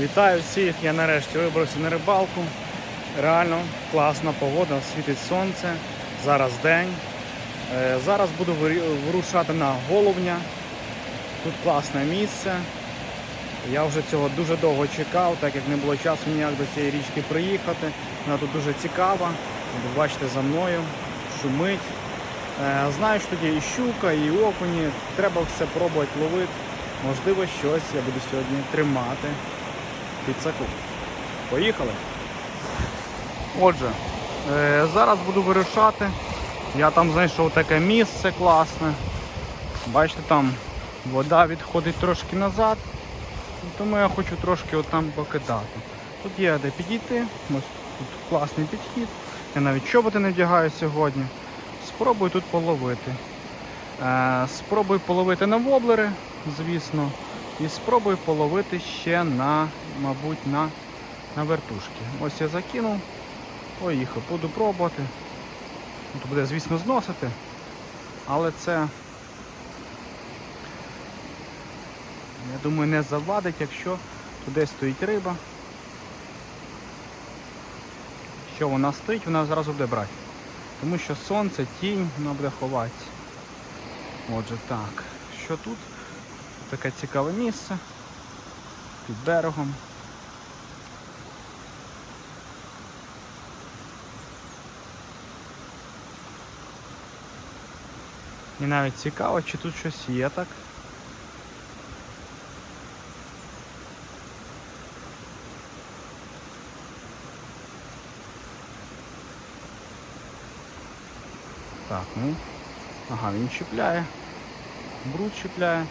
Вітаю всіх! Я нарешті вибрався на рибалку. Реально класна погода, світить сонце. Зараз день. Е, Зараз буду вирушати на головня. Тут класне місце. Я вже цього дуже довго чекав, так як не було часу ніяк до цієї річки приїхати. Вона тут дуже цікава. Бачите за мною, шумить. Е, Знаю, що тут є і щука, і окуні. Треба все пробувати ловити. Можливо, щось я буду сьогодні тримати під саку. Поїхали. Отже, е, зараз буду вирушати. Я там знайшов таке місце класне. Бачите, там вода відходить трошки назад. Тому я хочу трошки отам покидати. Тут є де підійти, ось тут класний підхід. Я навіть чоботи не вдягаю сьогодні. Спробую тут половити. Е, спробую половити на воблери, звісно. І спробую половити ще на, мабуть, на, на вертушки. Ось я закинув, поїхав, буду пробувати. Тут буде, звісно, зносити, але це, я думаю, не завадить, якщо туди стоїть риба. Що вона стоїть, вона зразу буде брати. Тому що сонце, тінь, вона буде ховатися. Отже, так. Що тут? Таке цікаве місце під берегом. І навіть цікаво, чи тут щось є так. Так, ну. Ага, він чіпляє. Бруд чіпляє.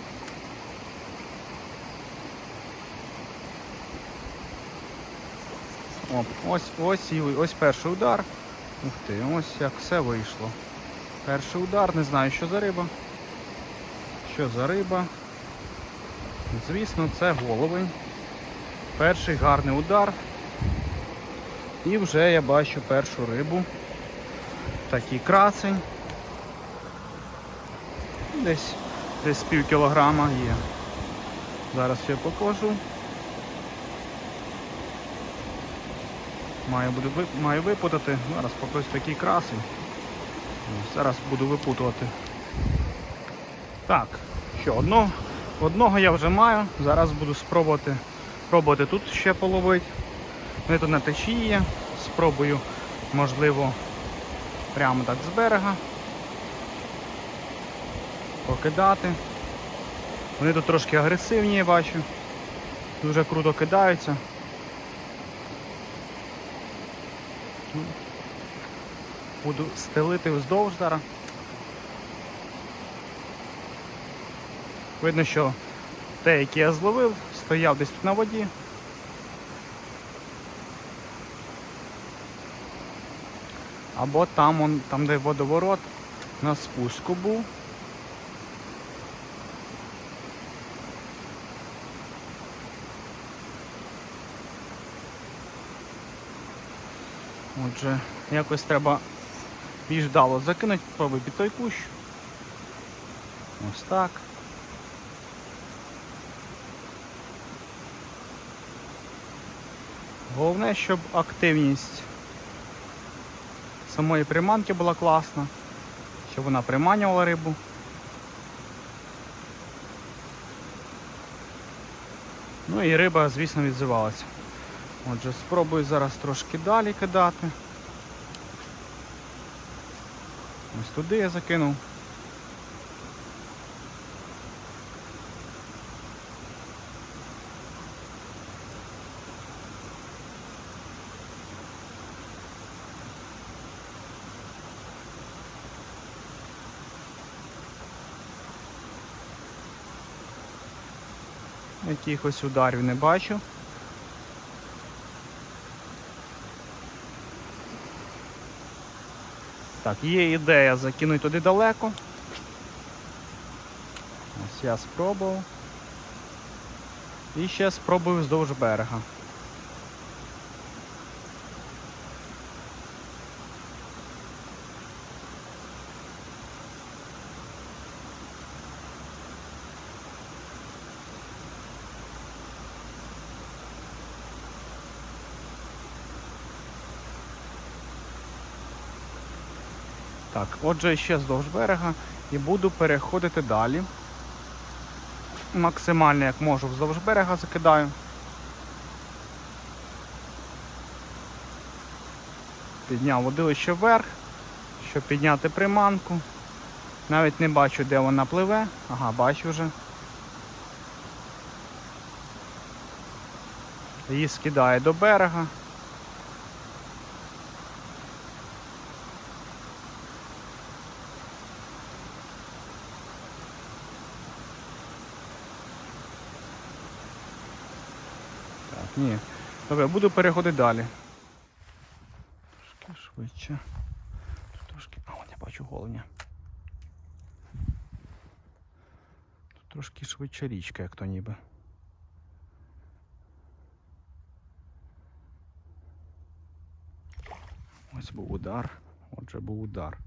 Оп, ось ось ось перший удар. Ух ти, ось як все вийшло. Перший удар, не знаю, що за риба. Що за риба? Звісно, це головень. Перший гарний удар. І вже я бачу першу рибу. Такий красень. Десь десь пів кілограма є. Зараз я покажу. Маю, буду, ви- маю випутати. Зараз покажу такий красень. Зараз буду випутувати. Так, що, одного, одного я вже маю. Зараз буду спробувати пробувати тут ще половити. Вони тут на течії є. Спробую, можливо, прямо так з берега. Покидати. Вони тут трошки агресивні, я бачу. Дуже круто кидаються. Ну, Буду стелити вздовж зараз. Видно, що те, яке я зловив, стояв десь тут на воді. Або там, он, там де водоворот, на спуску був. Отже, якось треба більш вдало закинути, пробуй під той кущ. Ось так. Головне, щоб активність самої приманки була класна, щоб вона приманювала рибу. Ну і риба, звісно, відзивалася. Отже, спробую зараз трошки далі кидати. Ось туди я закинув. Якихось ударів не бачу. Так, є ідея закинути туди далеко. Ось я спробував. І ще спробую вздовж берега. Так, отже, ще здовж берега і буду переходити далі. Максимально як можу вздовж берега закидаю. Підняв водилище вверх, щоб підняти приманку. Навіть не бачу, де вона пливе. Ага, бачу вже. Її скидає до берега. Ні. Добре, буду переходити далі. Трошки швидше. Тут трошки. А, я бачу головня. Тут трошки швидше річка, як то ніби. Ось був удар. Отже, був удар.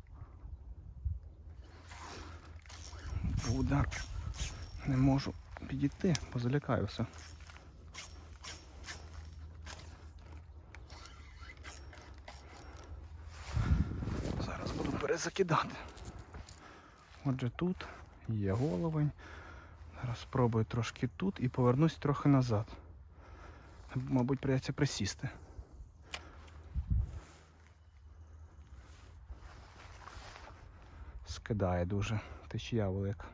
Був удар. Не можу підійти, бо залякаюся. Зараз буду перезакидати. Отже, тут є головень. Зараз спробую трошки тут і повернусь трохи назад. Мабуть, придеться присісти. Скидає дуже течія велика.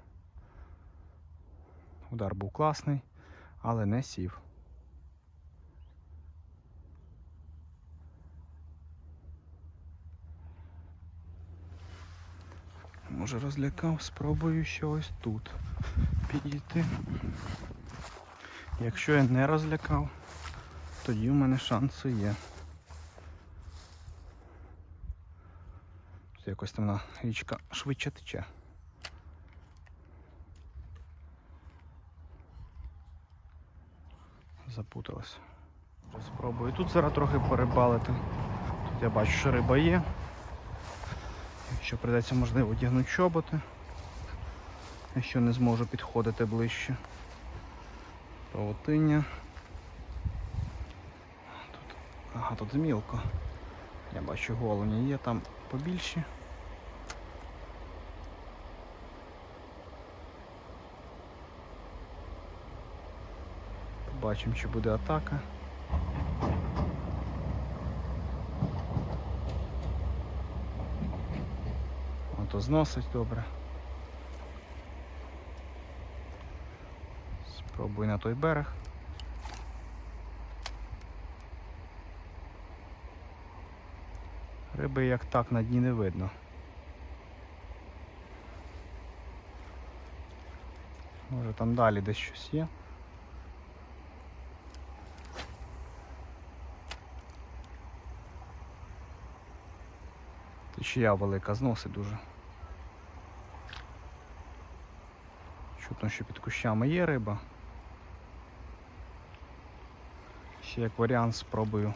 Удар був класний, але не сів. Може розлякав, спробую ще ось тут підійти. Якщо я не розлякав, тоді в мене шанси є. Якось там на річка швидше тече. Запуталась. Спробую тут зараз трохи порибалити. Тут я бачу, що риба є. Якщо прийдеться, можливо, одягнути чоботи. Якщо не зможу підходити ближче. Павутиння. Тут, ага, тут змілко. Я бачу головні є там побільші. Побачимо, чи буде атака. Зносить добре. Спробуй на той берег. Риби як так на дні не видно. Може там далі десь щось є. Течія велика зносить дуже. Чутно, що під кущами є риба. Ще як варіант спробую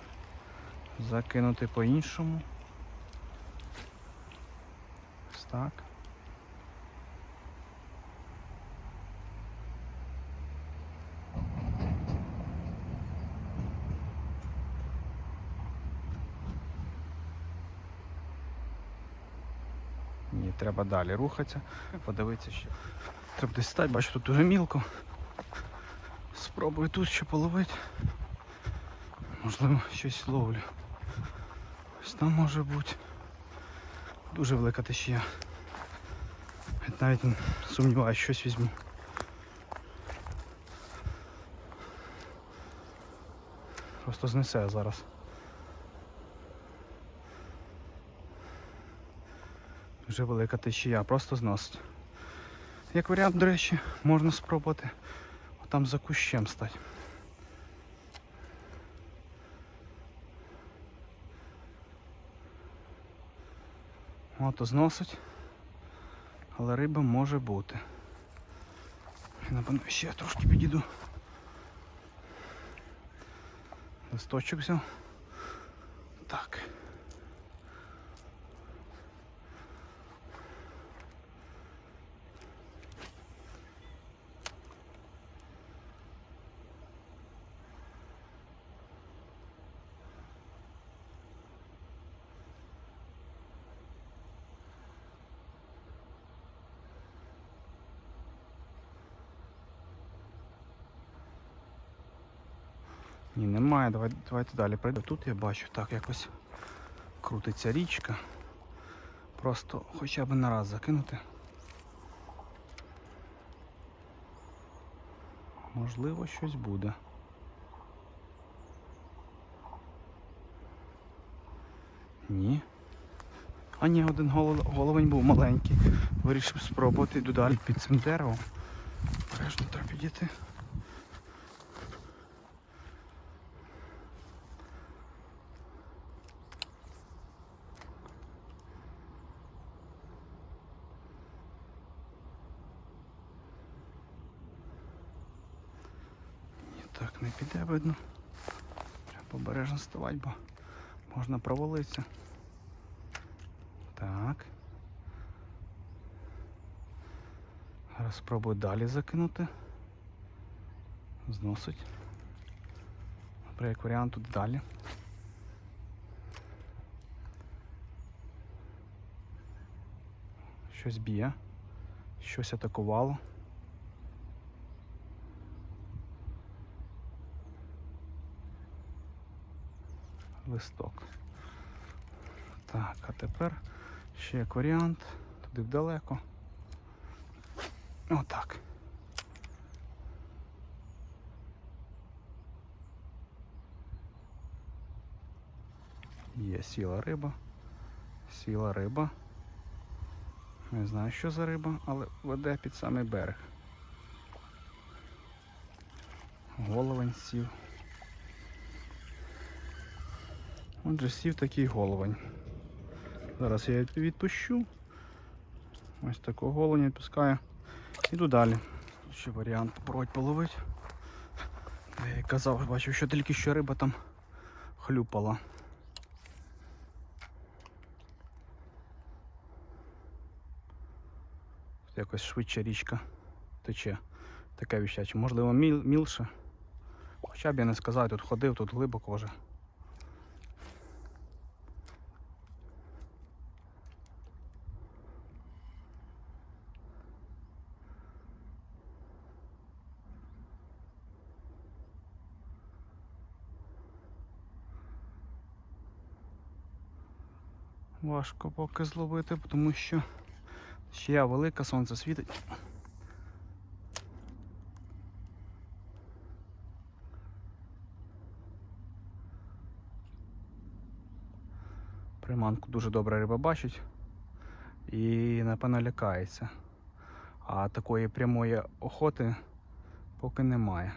закинути по-іншому. Ось так. Ні, треба далі рухатися, подивитися ще. Треба десь стати, бачу, тут дуже мілко. Спробую тут ще половити. Можливо, щось ловлю. Ось там може бути. Дуже велика течія. Навіть сумніваюся, щось візьму. Просто знесе зараз. Дуже велика течія, просто зносить. Як варіант, до речі, можна спробувати там за кущем стати. Ото зносить, але риба може бути. Напевно, ще трошки підійду. Листочок взяв. Так. Ні, немає. Давай, давайте далі пройду. Тут я бачу, так якось крутиться річка. Просто хоча б на раз закинути. Можливо, щось буде. Ні. А ні, один головень був маленький. Вирішив спробувати йду далі під цим деревом. Бережно треба підійти. Ні, так видно. Треба обережно ставати, бо можна провалитися. Так. Зараз спробую далі закинути. Зносить. Добре, як варіант тут далі. Щось б'є. Щось атакувало. Листок. Так, а тепер ще як варіант. Туди вдалеко. Отак. Є сіла риба. Сіла риба. Не знаю, що за риба, але веде під самий берег. Головень сів. Отже, сів такий головень. Зараз я відпущу. Ось такого головня відпускаю. Іду далі. Ще варіант попробувати половити. Я казав, бачив, що тільки що риба там хлюпала. Тут Якось швидше річка тече. Таке віщаче. Можливо, мілше. Хоча б я не сказав, тут ходив, тут глибоко вже. Важко поки зловити, тому що ще велика, сонце світить. Приманку дуже добре риба бачить і напевно лякається. А такої прямої охоти поки немає.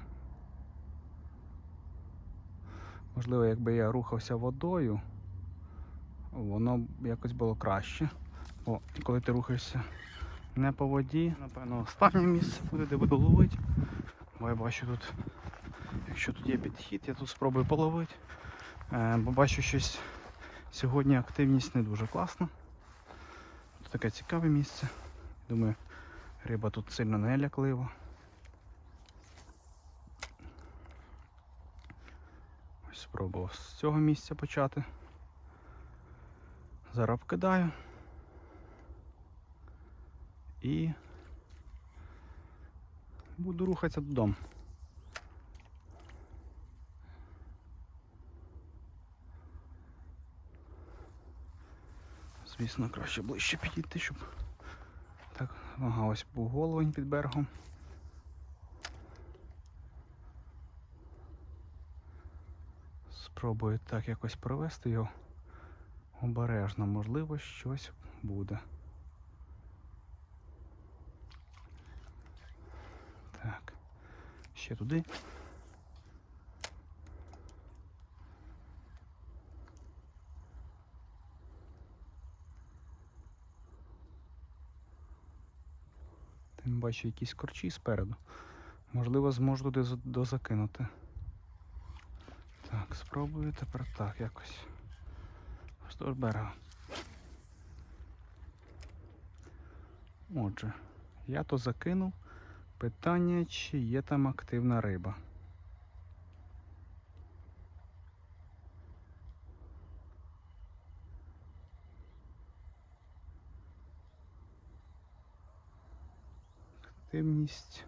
Можливо, якби я рухався водою, воно якось було краще. Бо коли ти рухаєшся не по воді, напевно, останнє місце буде, де буду ловити. Бо я бачу тут, якщо тут є підхід, я тут спробую половити. Е, бо бачу щось сьогодні активність не дуже класна. Тут таке цікаве місце. Думаю, риба тут сильно не ляклива. Ось спробував з цього місця почати. Зараз вкидаю. І буду рухатися додому. Звісно, краще ближче підійти, щоб так, ага, ось був головень під берегом. Спробую так якось провести його обережно, можливо, щось буде. Так, ще туди. Тим бачу якісь корчі спереду. Можливо, зможу туди дозакинути. Так, спробую тепер так якось. Вздовж берега. Отже, я то закинув. Питання, чи є там активна риба. Активність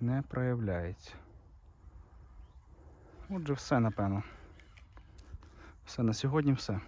не проявляється. Отже, все, напевно. Все, на сьогодні все.